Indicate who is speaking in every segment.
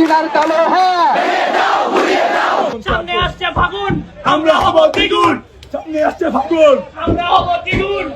Speaker 1: হাসিনার কালো হ্যাঁ।
Speaker 2: সামনে আসছে ফাগুন।
Speaker 3: আমরা হব দ্বিগুণ। সামনে আসছে ফাগুন।
Speaker 2: আমরা হব দ্বিগুণ।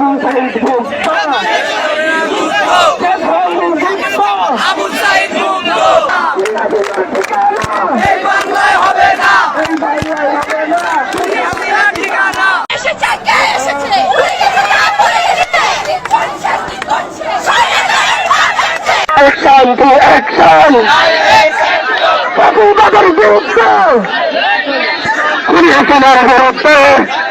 Speaker 1: আবু সাইদ মুক্ত
Speaker 2: আবু সাইদ মুক্ত এই বাংলায় হবে না
Speaker 1: এই বাংলায় হবে না
Speaker 2: ঠিকানা
Speaker 4: এসেছে কে এসেছে action
Speaker 1: to action! Babu Bakar Gupta! Kuni Hasanar Gupta!